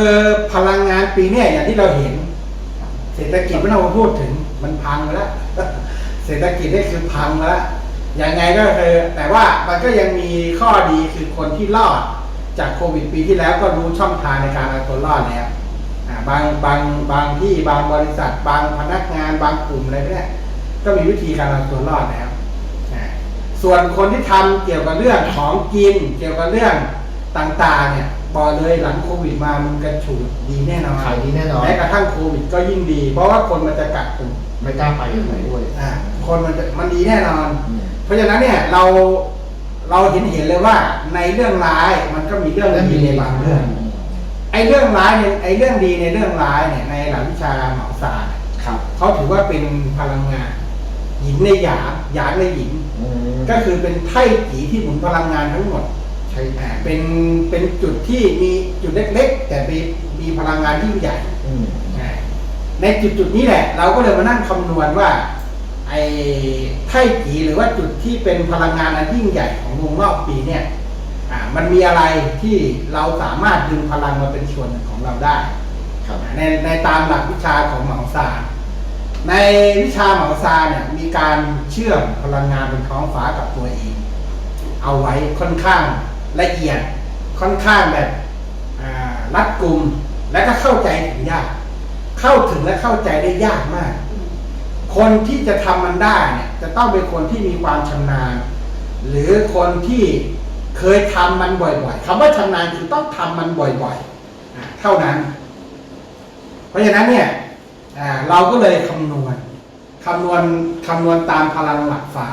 ออพลังงานปีเนี้ยอย่างที่เราเห็น เศรษฐกิจไม่ต้องมาพูดถึงมันพังไปแล้ว เศรษฐกิจนี่คือพังไปแล้วยังไงก็คือแต่ว่ามันก็ยังมีข้อดีคือคนที่รอดจากโควิดปีที่แล้วก็รู้ช่องทางในการเอาตัวรอดแล้วบางบางบางที่บางบริษัท บางพนักงาน บางกลุ่มอะไรเนี่ยก็มีวิธีการเอาตัวรอดแล้วส่วนคนที่ทำเกี่ยวกับเรื่องของกินเกี่ยวกับเรื่องต่างๆเนี่ย บอกเลยหลังโควิดมามันกระฉูดดีแน่นอนขายดีแน่นอนแม้กระทั่งโควิดก็ยิ่งดี เพราะว่าคนมันจะกักตุนไม่กล้าไปที่ไหนด้วยอ่าคนมันจะมันดีแน่นอนอืมเพราะฉะนั้นเนี่ยเราเราเห็นเห็นเลยว่าในเรื่องร้ายมันก็มีเรื่องดีในบางเรื่องไอ้เรื่องร้ายเนี่ยไอ้เรื่องดีในเรื่องร้ายเนี่ยในหลักวิชาเหมาศาสตร์ครับเขาถือว่าเป็นพลังงานหญิงในหยางหยางในหญิงอืมก็คือเป็นไถ่จีที่หมุนพลังงานทั้งหมดใช่ อ่าเป็นเป็นจุดที่มีจุดเล็กๆ แต่มีมีพลังงานที่ยิ่งใหญ่อืมในจุดจุดๆนี้แหละ เราก็เลยมานั่งคำนวณว่าไอ้ไถ่จีหรือว่าจุดที่เป็นพลังงานอันยิ่งใหญ่ของวงรอบปีเนี่ยอ่ามันมีอะไรที่เราสามารถดึงพลังมาเป็นส่วนหนึ่งของเราได้ ครับ ในในตามหลักวิชาของเหมาซาในวิชาเหมาซาเนี่ยมีการเชื่อมพลังงานบนท้องฟ้ากับตัวเอง เอาไว้ค่อนข้าง ละเอียดค่อนข้างแบบรัดกลุ่มและก็เข้าใจถึงยาก เข้าถึงและเข้าใจได้ยากมาก คนที่จะทำมันได้เนี่ยจะต้องเป็นคนที่มีความชำนาญ หรือคนที่เคยทำมันบ่อยๆคำว่าชำนาญคือต้องทำมันบ่อยๆเท่านั้น เพราะฉะนั้นเนี่ยเราก็เลยคำนวณคำนวณคำนวณตามพลังหลักฟ้า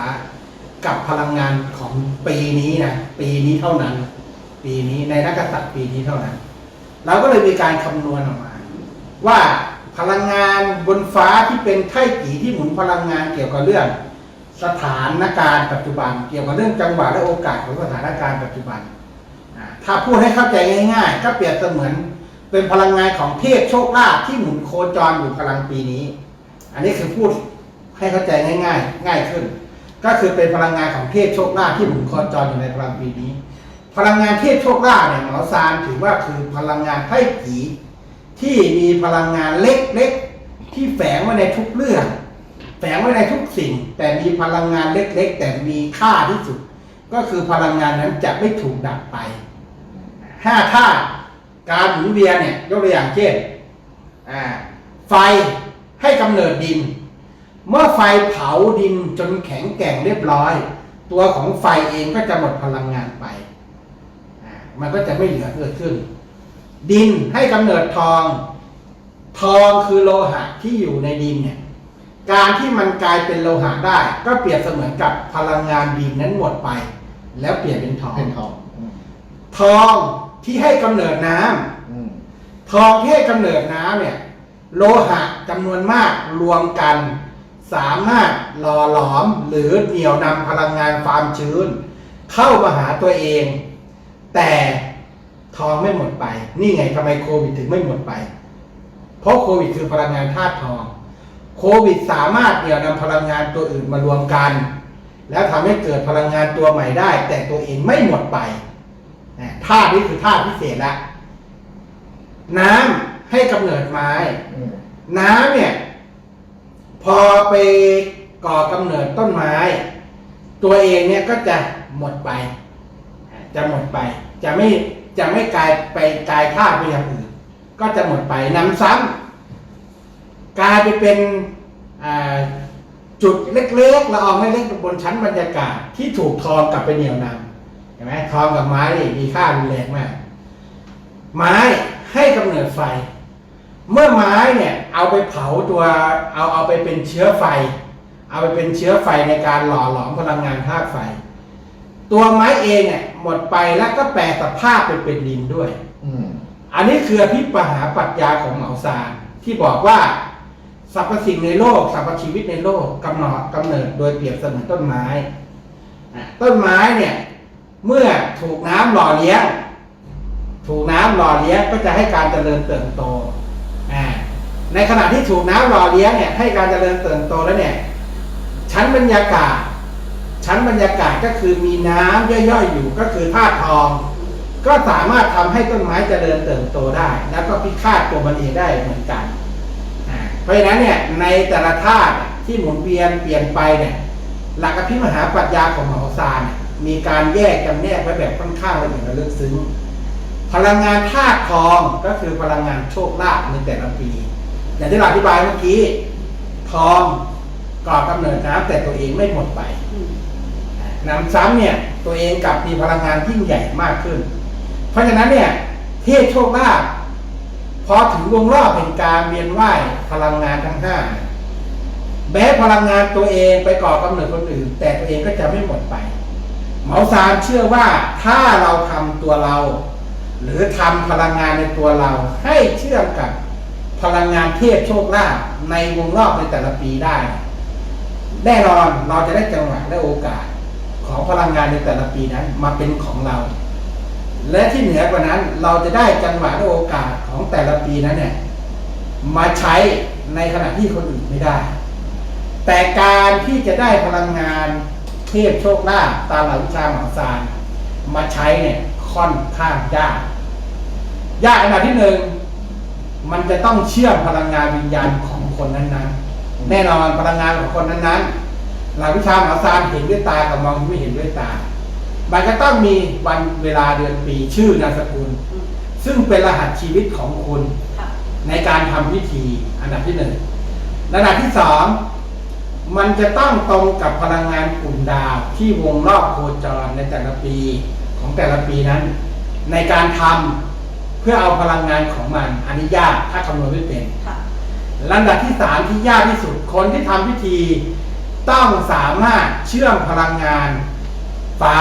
กับพลังงานของปีนี้นะปีนี้เท่านั้น ปีนี้ในนักษัตริย์ปีนี้เท่านั้น เราก็เลยมีการคำนวณออกมา ว่าพลังงานบนฟ้าที่เป็นไถ่จีที่หมุนพลังงานเกี่ยวกับเรื่อง สถานการณ์ปัจจุบัน เกี่ยวกับเรื่องจังหวะและโอกาสของสถานการณ์ปัจจุบัน ถ้าพูดให้เข้าใจง่ายๆ ก็เปรียบเสมือนเป็นพลังงานของเทพโชคลาภที่หมุนโคจรอยู่พลังปีนี้ อันนี้คือพูดให้เข้าใจง่าย ๆ ง่ายขึ้น ก็คือเป็นพลังงานของเทพโชคลาภที่หมุนโคจรอยู่ในพลังปีนี้ พลังงานเทพโชคลาภเนี่ยหมอซานถือว่าคือพลังงานไพ่ผีที่มีพลังงานเล็กๆที่แฝงไว้ในทุกเรื่อง แฝงไว้ในทุกสิ่ง แต่มีพลังงานเล็กๆ แต่มีค่าที่สุด ก็คือพลังงานนั้นจะไม่ถูกดับไปห้าธาตุการหมุนเวียนเนี่ยยกตัวอย่างเช่นไฟให้กำเนิดดิน เมื่อไฟเผาดินจนแข็งแกร่งเรียบร้อย ตัวของไฟเองก็จะหมดพลังงานไปอ่ามันก็จะไม่เหลือเกิดขึ้น ดินให้กำเนิดทอง ทองคือโลหะที่อยู่ในดินเนี่ยการที่มันกลายเป็นโลหะได้ ก็เปรียบเสมือนกับพลังงานดินนั้นหมดไป แล้วเปลี่ยนเป็นทองเป็นทองอืมทองที่ให้กำเนิดน้ำอืมทองที่ให้กำเนิดน้ำเนี่ย โลหะจำนวนมากรวมกัน สามารถหล่อหลอมหรือเหนี่ยวนำพลังงานความชื้น เข้ามาหาตัวเอง แต่ทองไม่หมดไป นี่ไงทำไมโควิดถึงไม่หมดไป เพราะโควิดคือพลังงานธาตุทอง โควิดสามารถเหนี่ยวนำพลังงานตัวอื่นมารวมกัน แล้วทำให้เกิดพลังงานตัวใหม่ได้ แต่ตัวเองไม่หมดไปธาตุนี้คือธาตุพิเศษละน้ำให้กำเนิดไม้ น้ำเนี่ย พอไปก่อกำเนิดต้นไม้ ตัวเองเนี่ยก็จะหมดไป จะหมดไป จะไม่จะไม่กลายไปกลายธาตุไปอย่างอื่น ก็จะหมดไปนำซ้ำกลายไปเป็นจุดเล็กๆละอองเล็กๆบนชั้นบรรยากาศที่ถูกทองกลับไปเหนี่ยวนำเห็นไหมทองกับไม้มีค่ารุนแรงมาก ไม้ให้กำเนิดไฟ เมื่อไม้เนี่ยเอาไปเผาตัวเอาเอาไปเป็นเชื้อไฟ เอาไปเป็นเชื้อไฟในการหล่อหลอมพลังงานธาตุไฟ ตัวไม้เองเนี่ยหมดไปแล้วก็แปลสภาพไปเป็นดินด้วย อืมอันนี้คืออภิปหาปรัชญาของเหมาซานที่บอกว่าสรรพสิ่งในโลกสรรพชีวิตในโลกกำเนิดกำเนิดโดยเปรียบเสมือนต้นไม้อะต้นไม้เนี่ยเมื่อถูกน้ำหล่อเลี้ยง ถูกน้ำหล่อเลี้ยงก็จะให้การเจริญเติบโตอ่า ในขณะที่ถูกน้ำหล่อเลี้ยงเนี่ยให้การเจริญเติบโตแล้วเนี่ยชั้นบรรยากาศ ชั้นบรรยากาศก็คือมีน้ำย่อยๆอยู่ก็คือธาตุทอง ก็สามารถทำให้ต้นไม้เจริญเติบโตได้ แล้วก็พิฆาตตัวมันเองได้เหมือนกันเพราะฉะนั้นเนี่ยในแต่ละธาตุที่หมุนเวียนเปลี่ยนไปเนี่ยหลักอภิมหาปรัชญาของหมอซานมีการแยกจำแนกไว้แบบค่อนข้างละเอียดและลึกซึ้ง พลังงานธาตุทองก็คือพลังงานโชคลาภในแต่ละปี อย่างที่เราอธิบายเมื่อกี้ทองก่อกำเนิดน้ำแต่ตัวเองไม่หมดไปอืมน้ำซ้ำเนี่ยตัวเองกลับมีพลังงานยิ่งใหญ่มากขึ้น เพราะฉะนั้นเนี่ยเทพโชคลาภพอถึงวงรอบเป็นการเวียนว่ายพลังงานทั้งห้าเนี่ยแม้พลังงานตัวเองไปก่อกำเนิดคนอื่น แต่ตัวเองก็จะไม่หมดไป เหมาซานเชื่อว่าถ้าเราทำตัวเรา หรือทำพลังงานในตัวเราให้เชื่อมกับพลังงานเทพโชคลาภในวงรอบในแต่ละปีได้ แน่นอนเราจะได้จังหวะและโอกาสของพลังงานในแต่ละปีนั้นมาเป็นของเรา และที่เหนือกว่านั้นเราจะได้จังหวะและโอกาสของแต่ละปีนั้นเนี่ยมาใช้ในขณะที่คนอื่นไม่ได้ แต่การที่จะได้พลังงานเทพโชคลาภตามหลักวิชาหมอซานมาใช้เนี่ย ค่อนข้างยาก ยากอันดับที่หนึ่งมันจะต้องเชื่อมพลังงานวิญญาณของคนนั้นๆ แน่นอนพลังงานของคนนั้นๆหลักวิชาหมอซานเห็นด้วยตากับมองไม่เห็นด้วยตา มันก็ต้องมีวันเวลาเดือนปีชื่อนามสกุล ซึ่งเป็นรหัสชีวิตของคุณในการทำพิธีอันดับที่หนึ่งระดับที่สองมันจะต้องตรงกับพลังงานกลุ่มดาวที่วงรอบโคจรในแต่ละปี ของแต่ละปีนั้น ในการทำเพื่อเอาพลังงานของมันอันนี้ยากถ้าคำนวณไม่เป็นค่ะลำดับที่สามที่ยากที่สุดคนที่ทำพิธี ต้องสามารถเชื่อมพลังงานฟ้า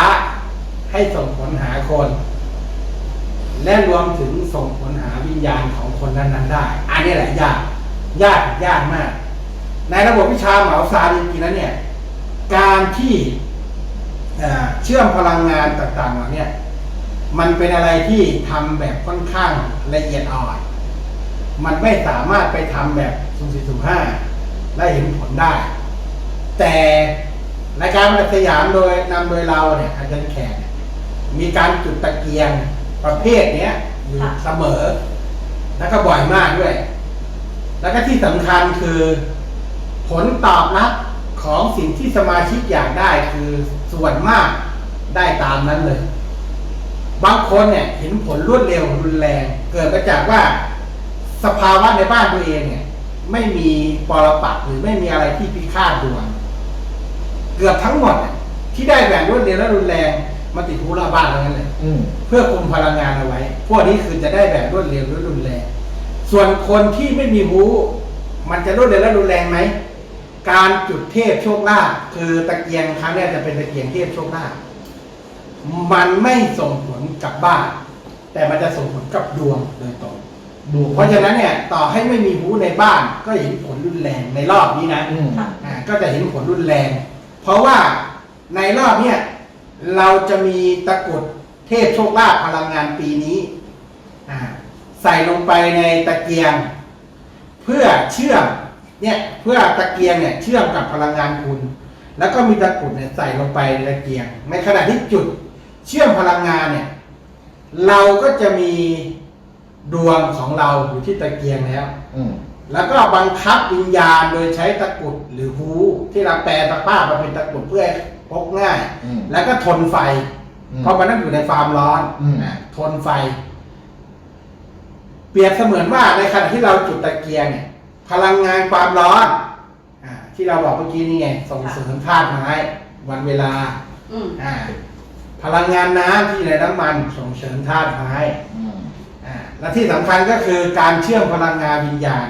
ให้ส่งผลหาคน และรวมถึงส่งผลหาวิญญาณของคนนั้นๆได้ อันนี้แหละยาก ยากยากมาก ในระบบวิชาเหมาซาจริงๆแล้วเนี่ย การที่ เชื่อมพลังงานต่างๆเหล่านี้มันเป็นอะไรที่ทำแบบค่อนข้างละเอียดอ่อน มันไม่สามารถไปทำแบบสุ่มสี่สุ่มห้าและเห็นผลได้ แต่รายการมันสยามโดยนำโดยเราเนี่ยอาจารย์แขกมีการจุดตะเกียงประเภทเนี้ยอยู่เสมอ แล้วก็บ่อยมากด้วย แล้วก็ที่สำคัญคือ ผลตอบรับของสิ่งที่สมาชิกอยากได้คือ ส่วนมากได้ตามนั้นเลย บางคนเนี่ยเห็นผลรวดเร็วรุนแรง เกิดมาจากว่าสภาวะในบ้านตัวเองเนี่ย ไม่มีปรปักษ์หรือไม่มีอะไรที่พิฆาตดวงเกือบทั้งหมดเนี่ยที่ได้แบบรวดเร็วและรุนแรงมาติดหูเราบ้านทั้งนั้นเลยอืมเพื่อคุมพลังงานเอาไว้ พวกนี้คือจะได้แบบรวดเร็วและรุนแรง ส่วนคนที่ไม่มีหูมันจะรวดเร็วและรุนแรงไหม การจุดเทพโชคลาภคือตะเกียงครั้งแรกจะเป็นตะเกียงเทพโชคลาภมันไม่ส่งผลกับบ้าน แต่มันจะส่งผลกับดวงโดยตรงดูเพราะฉะนั้นเนี่ยต่อให้ไม่มีหูในบ้าน ก็เห็นผลรุนแรงในรอบนี้นะอืมค่ะอ่าก็จะเห็นผลรุนแรง เพราะว่าในรอบเนี้ยเราจะมีตะกรุดเทพโชคลาภพลังงานปีนี้อ่าใส่ลงไปในตะเกียง เพื่อเชื่อม เนี่ยเพื่อตะเกียงเนี่ยเชื่อมกับพลังงานคุณ แล้วก็มีตะกรุดเนี่ยใส่ลงไปในตะเกียง ในขณะที่จุดเชื่อมพลังงานเนี่ยเราก็จะมีดวงของเราอยู่ที่ตะเกียงแล้ว อืมแล้วก็บังคับวิญญาณโดยใช้ตะกรุดหรือฮูที่เราแปลสภาพมาเป็นตะกรุดเพื่อให้พกง่าย อืม แล้วก็ทนไฟ อืมเพราะมันต้องอยู่ในความร้อนอืมอะทนไฟ เปรียบเสมือนว่าในขณะที่เราจุดตะเกียงเนี่ย พลังงานความร้อนอ่าที่เราบอกเมื่อกี้นี่ไงส่งเสริมธาตุไม้วันเวลาอืมอ่าพลังงานน้ำที่อยู่ในน้ำมันส่งเสริมธาตุไม้อืมอ่าและที่สำคัญก็คือการเชื่อมพลังงานวิญญาณ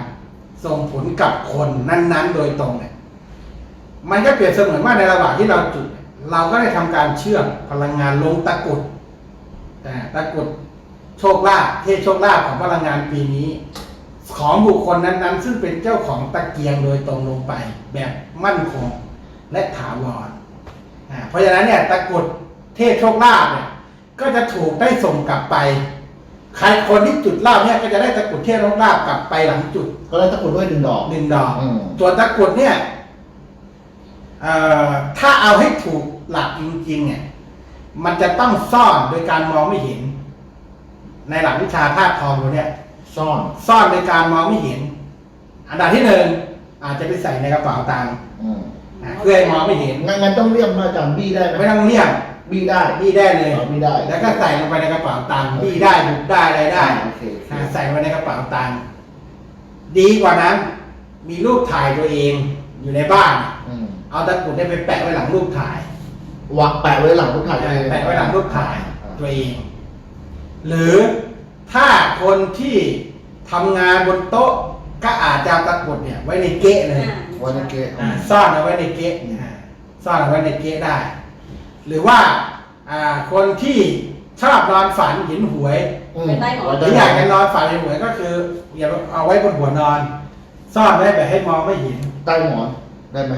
ส่งผลกับคนนั้น ๆ โดยตรงเนี่ยมันก็เปรียบเสมือนว่าในระหว่างที่เราจุดเนี่ยเราก็ได้ทำการเชื่อมพลังงานลงตะกรุดอ่าตะกรุดโชคลาภเทพโชคลาภของพลังงานปีนี้ ของบุคคลนั้นๆ ซึ่งเป็นเจ้าของตะเกียงโดยตรงลงไปแบบมั่นคงและถาวรอ่าเพราะฉะนั้นเนี่ยตะกรุดเทพโชคลาภเนี่ยก็จะถูกได้ส่งกลับไป ใครคนที่จุดลาบเนี่ยก็จะได้ตะกรุดเทพโชคลาภกลับไปหลังจุด ก็เลยตะกรุดด้วยหนึ่งดอก หนึ่งดอกอืม ส่วนตะกรุดเนี่ยเอ่อถ้าเอาให้ถูกหลักจริงๆเนี่ย มันจะต้องซ่อนโดยการมองไม่เห็น ในหลักวิชาธาตุทองเราเนี่ย ซ่อนซ่อนในการมองไม่เห็น อันดับที่หนึ่งอาจจะไปใส่ในกระเป๋าตังค์อืมอะเพื่อให้มองไม่เห็นงั้นงั้นต้องเรียกมาอาจารย์บี้ได้ไหมไม่ต้องเลี่ยมบี้ได้บี้ได้เลย อ๋อบี้ได้แล้วก็ใส่ลงไปในกระเป๋าตังค์บี้ได้บุกได้อะไรได้อ่าโอเคโอเคอะใส่ลงไปในกระเป๋าตังค์ดีกว่านั้น มีรูปถ่ายตัวเองอยู่ในบ้าน อืมเอาตะกรุดเนี่ยไปแปะไว้หลังรูปถ่ายวางแปะไว้หลังรูปถ่ายตัวเองแปะไว้หลังรูปถ่ายอ่าตัวเอง หรือ ถ้าคนที่ทำงานบนโต๊ะก็อาจจะเอาตะกรุดเนี่ยไว้ในเก๊ะเลยไวันนี้เกะ อ่าซ่อนเอาไว้ในเก๊ะอ่าซ่อนเอาไว้ในเก๊ะได้ หรือว่าอ่าคนที่ชอบนอนฝันเห็นหวย อืมไปใต้หมอนหรืออยากจะนอนฝันเห็นหวยก็คืออย่าเอาไว้บนหัวนอน ซ่อนไว้แบบให้มองไม่เห็นใต้หมอนได้ไหม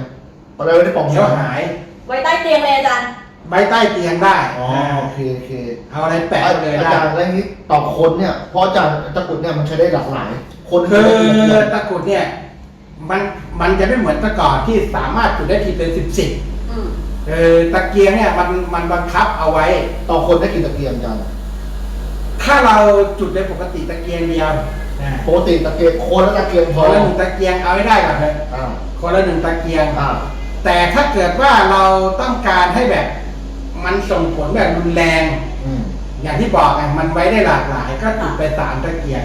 เอาอะไรไว้ในปล่องหมเดี๋ยวอนหาย ไว้ใต้เตียงเลยอาจารย์ ไว้ใต้เตียงได้อ๋ออ่าโอเคโอเคเอาอะไรแปะเลยอาได้จารย์แล้วนี้ต่อคนเนี่ยเพราะอาจารย์ตะกรุดเนี่ยมันใช้ได้หลากหลาย คนคืจะอได้เรียนตะกรุดเนี่ย มันมันจะไม่เหมือนแตะก่อนที่สามารถจุดได้ทีเป็นสิบสิบอืมเออตะเกียงเนี่ยมันมันบังคับเอาไว้ ต่อคนได้กี่ตะเกียงอาจารย์ถ้าเราจุดในปกติตะเกียงเดียวนะปกติตะเกียงคนละตะเกียงพคอนละหนึ่งตะเกียงเอาให้ได้ก่อนเลยอ่าคนละหนึ่งตะเกียง อ่าแต่ถ้าเกิดว่าเราต้องการให้แบบ มันส่งผลแบบรุนแรง อืมอย่างที่บอกไงมันไว้ได้หลากหลาย ก็จุดไปสามตะเกียง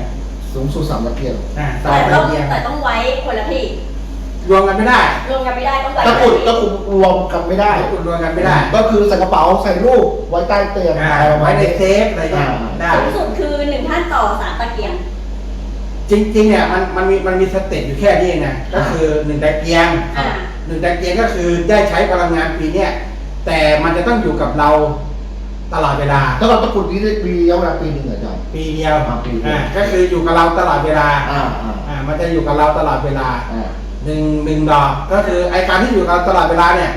สูงสุดสามตะเกียงนะสาแต่มต้ตะองเกียงแต่ต้องไว้คนละที่รวมกันไม่ได้รวมกันไม่ได้ต้องไว้ตะกรุดคนตะละกรุที่ดรวมกันไม่ได้ตะกรุดรวมกันไม่ได้ก็คือใส่กระเป๋าใส่รูปไว้ใต้เตียงอ่าอะไรประมาไว้ณในนี้ เซฟอะไรอย่างเงี้ยอ่า ได้ สูงสุดคือหนึ่งท่านต่อสามตะเกียง จริงๆเนี่ยมันมันมีมันมีสเต็ปอยู่แค่นี้เองนะก็คือหนึ่งตะเกียงอ่า หนึ่งตะเกียงก็คือได้ใช้พลังงานปีเนี้ย แต่มันจะต้องอยู่กับเราตลอดเวลาแล้วก็ตะกรุดนี้ได้ปีระยะเวลาปีหนึ่งเหรออาจารย์ ปีเดียวอ่าปีเดียว อ่าก็คืออยู่กับเราตลอดเวลาอ่าอ่าอ่ามันจะอยู่กับเราตลอดเวลาอ่าหนึ่งหนึ่งดอก ก็คือไอการที่อยู่กับเราตลอดเวลาเนี่ย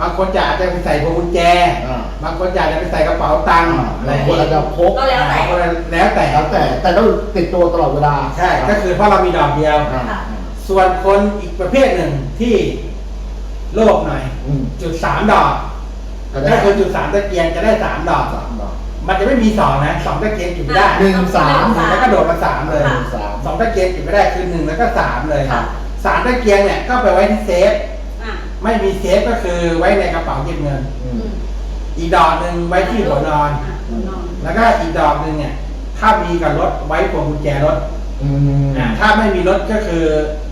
บางคนจะอาจจะไปใส่พวงกุญแจ อ่าบางคนอยากจะไปใส่กระเป๋าตังค์อ่าอะไรบางคนอาจจะพกก็แล้วแต่อ่าคนละแล้วแต่แล้วแต่แต่ต้องติดตัวตลอดเวลาใช่ก็คือเพราะเรามีดอกเดียว อ่าค่ะส่วนคนอีกประเภทหนึ่งที่โลภหน่อย อืมจุดสามดอก ก็ได้ถ้าคนจุดสามตะเกียงจะได้สามดอก สามดอกมันจะไม่มีสองนะสองตะเกียงจุดไม่ได้หนึ่งสามหนึ่งแล้วก็โดดมาสามเลยหนึ่งสามสองตะเกียงจุดไม่ได้คือหนึ่งแล้วก็สามเลยค่ะ สามตะเกียงเนี่ยก็ไปไว้ที่เซฟ อ่าไม่มีเซฟก็คือไว้ในกระเป๋าเก็บเงิน อือืมมอีกดอกหนึ่งไว้ที่หัวนอนะหัวนอนแล้วก็อีกดอกหนึ่งเนี่ย ถ้ามีกับรถไว้พวงกุญแจรถอืมอ่าถ้าไม่มีรถก็คือ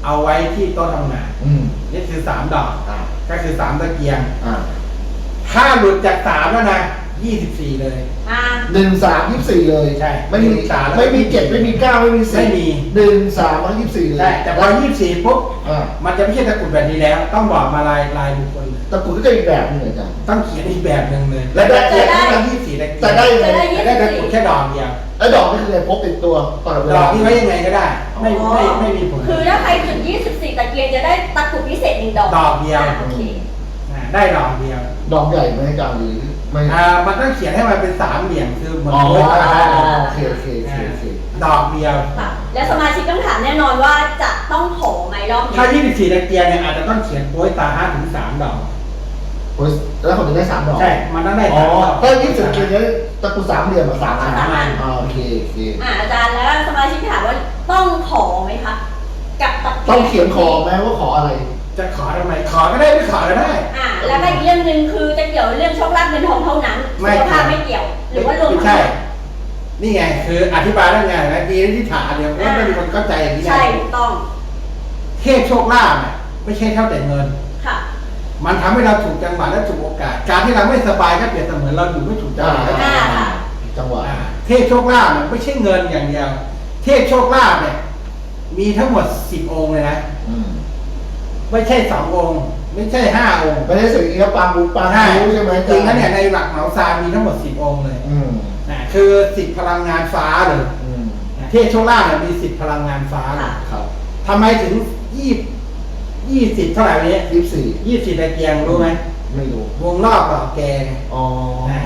เอาไว้ที่โต๊ะทำงานอืมนี่คือสามดอก อ่าก็คือสามตะเกียง อ่า ถ้าหลุดจากสามแล้วนะยี่สิบสี่เลย อ่าหนึ่งสามยี่สิบสี่เลยใช่ไม่มีหนึ่งสามไม่มีเจ็ดไม่มีเก้าไม่มีสี่ไม่มี หนึ่งสามแล้วยี่สิบสี่เลยใช่แต่พอยี่สิบสี่ปุ๊บอ่ามันจะไม่ใช่ตะกรุดแบบนี้แล้ว ต้องบอกมาลายลายบุคคลเลยตะกรุดก็จะอีกแบบหนึงอาจารย์ ต้องเขียนอีกแบบหนึ่งเลยแล้วได้เขียนที่มันยี่สิบสี่ตะเกียงแต่ได้ยังไงจะได้แต่ได้ตะกรุดแค่ดอกเดียวแล้วดอกนี่คืออะไรพกติดตัวตลอดเวดลา อกนี้ไว้ยังไงก็ได้ ไม่อ๋อไม่ไม่มีผลคือถ้าใครจุด 24 ตะเกียงจะได้ตะกรุดพิเศษหนึ่งดอกดอกเดียวอ่าโอเคอ่า ได้ดอกเดียวดอกใหญ่ไหมอาจารย์หรือไม่อ่ามันต้องเขียนให้มันเป็นสามเหลี่ยมคือเหมือนอ๋อโค้งนะโอเคโอเคโอเคโอเคดอกเดียว ค่ะและสมาชิกต้องถามแน่นอนว่าจะต้องขอไหมรอบนี้ถ้า 24ตะเกียงเนี่ยอาจจะต้องเขียนโป้ยตาห้าถึงสามดอก โอ้ยแล้วคนจะได้สามดอกใช่ มันต้องได้อ๋อสามดอกถ้ายี่สิบเกียร์นี้ตะกรุดสามเหลี่ยมมาสามอันสามอันอ๋อโอเคโอเคอ่าอาจารย์แล้วสมาชิกถามว่าต้องขอไหมคะกับตะเกียงต้องเขียนขอไหมว่าขออะไร จะขอทำไมขอก็ได้ไม่ขอก็ได้ อ่าแล้วก็อีกเรื่องหนึ่งคือจะเกี่ยวเรื่องโชคลาภเงินทองเท่านั้นไม่ สุขภาพไม่เกี่ยว หรือว่ารวมไม่ทั้งใช่หมดนี่ไงคืออธิบายได้ไงนะดีที่ถามเดี๋ยวเพราะไม่มีคนเข้าใจอย่างนี้ไงใช่ถูกต้องเทพโชคลาภเนี่ยไม่ใช่เท่าแต่เงิน ค่ะ มันทำให้เราถูกจังหวะและถูกโอกาส การที่เราไม่สบายก็เปรียบเสมือนเราอยู่ไม่ถูกจังหวะอ่าค่ะจังหวะอ่าเทพโชคลาภเนี่ยไม่ใช่เงินอย่างเดียว เทพโชคลาภเนี่ยมีทั้งหมดสิบองค์เลยนะ อืม ไม่ใช่สององค์ ไม่ใช่ห้าองค์ไม่ได้สิ่งเอี้ยปางบุญปางใช่รู้ใช่ไหมจริงๆแล้วเนี่ยในหลักเหมาซามีทั้งหมดสิบองค์เลยอืมนะคือสิบพลังงานฟ้าเลยอืมนะเทพโชคลาภเนี่ยมีสิบพลังงานฟ้าเลยค่ะครับทำไมถึงยี่ยี่สิบเท่าไหร่เนี้ยี่สิบสี่ยี่สิบตะเกียงรู้ไหมไม่รู้วงรอบหล่อแกไงอ๋อนะ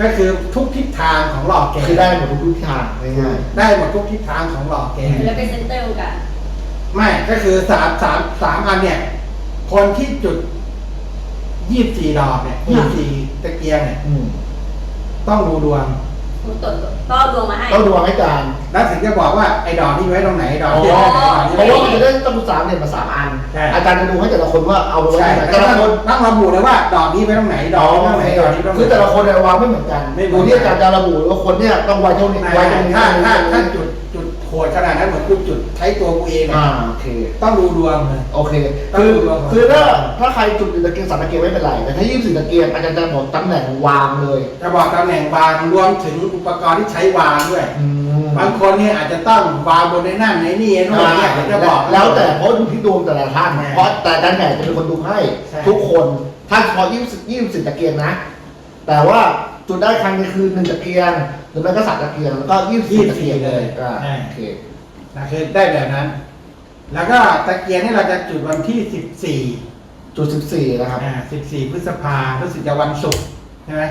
ก็คือทุกทิศทางของหล่อแกคือได้หมดทุกทิศทางง่ายได้หมดทุกทิศทางของหล่อแกแล้วเป็นเซนเตอร์กัน ไม่ก็คือสามสามสามอันเนี่ย คนที่จุดยี่สี่ดอกเนี่ยยี่สี่ตะเกียงเนี่ยๆอืมต้องดูดวงตรวจก็ดวงมาให้ ต้องดูให้อาจารย์แล้วถึงจะบอกว่าไอ้ดอกนี่ไว้ตรงไหนดอกอ๋อที่ไว้ตรงไหนดอกเพที่ราะไว้ว่ามันจะได้ต้องสามเนี่ยมาสามอัน ใช่ อาจารย์จะดูให้แต่ละคนว่าเอาไปไว้ใช่ที่ไหนแต่แต่ละละคคนนต้องระบุเลยว่า ดอกนี้ไว้ตรงไหนดอกนี้ไว้ตรงไหนดอกนี้ไว้ตรงไหน คือแต่ละคนเนี่ยวางไม่เหมือนกันไม่เหมืดูอนกันที่อาจารย์จะระบุว่าคนเนี่ยต้องไว้เท่านี้ไม่ไว้ตรงนี้ถ้าถ้าถ้าจุดจุ ดโหดขนาดนั้นเหมือนกูจุดใช้ตัวกูเองอ่าอะโอเค ต้องดูดวงเลย โอเคต้องคือดูดวงก่อนคือถ้าถ้าใครจุดตะเกียงสามตะเกียงไม่เป็นไร แต่ถ้ายี่สิบสี่ตะเกียงอาจารย์จะบอกตำแหน่งวางเลยจะบอกตำแหน่งวางรวมถึงอุปกรณ์ที่ใช้วางด้วยอืมบางคนเนี่ยอาจจะต้องวางบนในนั่นในนี่ไอ้นู่นเนี่ยผมจะบอก แล้วแต่เพราะดูที่ดวงแต่ละท่านใช่เพราะแต่อาจารย์แหนจะเป็นคนดูให้ ใช่ ทุกคนถ้าเฉพาะยี่สิบยี่สิบตะเกียงนะ แต่ว่าจุดได้ครั้งนี้คือหนึ่งตะเกียง หรือไม่ก็สามตะเกียงแล้วก็ยี่สิบตะเกียงเลยอ่าโอเคนะคือได้แบบนั้น แล้วก็ตะเกียงนี่เราจะจุดวันที่14จุดสิบสี่นะครับอ่า14พฤษภารู้สึกจะวันศุกร์ใช่ไหม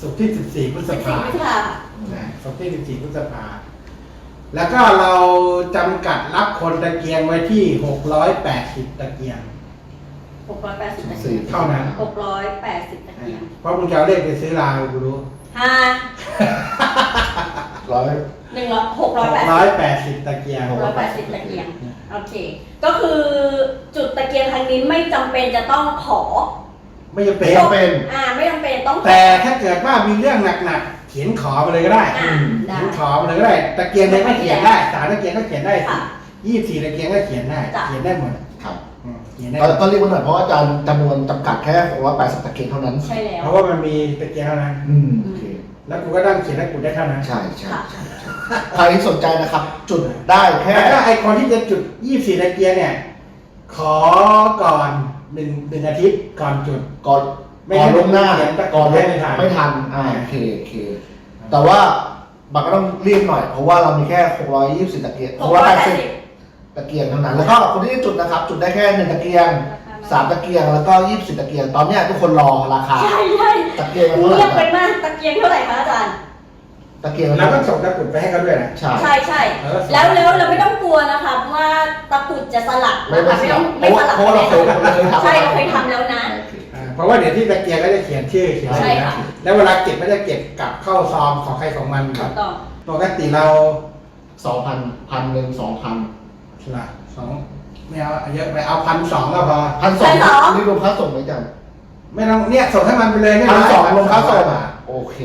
ศุกร์ที่14พฤษสิบสี่ภาพฤษภานะศุกร์ที่14พฤษภา แล้วก็เราจำกัดรับคนตะเกียงไว้ที่680ตะเกียง หกร้อยแปดสิบตะสี่เกียงเท่านั้น หกร้อยแปดสิบตะเกียงเพราะมึงจะเอาเลขไปซื้อลาวกูรู้ ห้าร้อยหนึ่งร้อยหกร้อยแปดสิบ680ตะเกียงหกร้อยแปดสิบตะเกียงโอเค ก็คือจุดตะเกียงครั้งนี้ไม่จำเป็นจะต้องขอไม่จำเป็นจำเป็น อ่าไม่จำเป็นต้องขอแต่ถ้าเกิดว่ามีเรื่องหนักๆเขียนขอมาเลยก็ได้อ่าได้ เขียนขอมาเลยก็ได้ ตะเกียงเนี่ยก็เขียนได้สามตะเกียงก็เขียนได้ค่ะ ยี่สิบสี่ตะเกียงก็เขียนได้ จ้ะ เขียนได้หมด เเรารัต้องรีบมาหน่อยเพราะว่าอาจารย์จำนวนจำกัดแค่ว่าแปดสิบตะเกียงเท่านั้น ใช่แล้วเพราะว่ามันมีตะเกียงเท่านั้น อืมแล้วกูก็นั่งเขียนให้กูได้เท่านั้นใช่ใช่ใครที่สนใจนะครับ จุดได้แค่ แล้วไอคอนที่จะจุดยี่ตะเกียงเนี่ย ขอก่อนหนึ่งหนึ่งอาทิตย์ก่อนจุด ก่อนไม่ก่อนล่วงหน้าเขีนแต่ก่อนไม่ทัน ไม่ทันอ่าโอเคโอเค แต่ว่าบัตก็ต้องเรียบหน่อย เพราะว่าเรามีแค่ 620ตะเกียงเพราะว่า80 ตะเกียงเท่านั้น แล้วก็คนที่จะจุดนะครับ จุดได้แค่หนึ่งตะเกียงสามตะเกียงแล้วก็ยี่สิบตะเกียง ตอนเนี้ยทุกคนรอราคา ใช่ใช่ตะเกียงมันเท่าไหเงีร่ยบไปนะมากตะเกียงเท่าไหร่คะอาจารย์ ตะเกียงมันแล้วก็เท่าไหร่ส่งตะกรุดไปให้เขาด้วยนะ ใช่ ใช่ใช่เออแล้วแล้วเราไม่ต้องกลัวนะคะว่าตะกรุดจะสลักไม่นะคะไม่ไม่เสียต้องเพราะไม่ว่าสลักเพราะว่าเราเคยเราเคยทำ ใช่เราเคยทำแล้วนะโอเคอ่าเพราะว่าเดี๋ยวที่ตะเกียงก็จะเขียนชื่อเขียนอะไรใช่นะค่ะ แล้วเวลาเก็บก็จะเก็บกลับเข้าซองของใครของมันถูกต้องปกติเราสองพันพันหนึ่งสองพัน ละสองไม่เอาเยอะไปเอาพันสองก็พอ พันสองนี่รวมค่าส่งไหมจันไม่ต้องเนี่ยส่งให้มันไปเลยไม่พันเป็นไรสองรวมค่าส่งบาทโอเค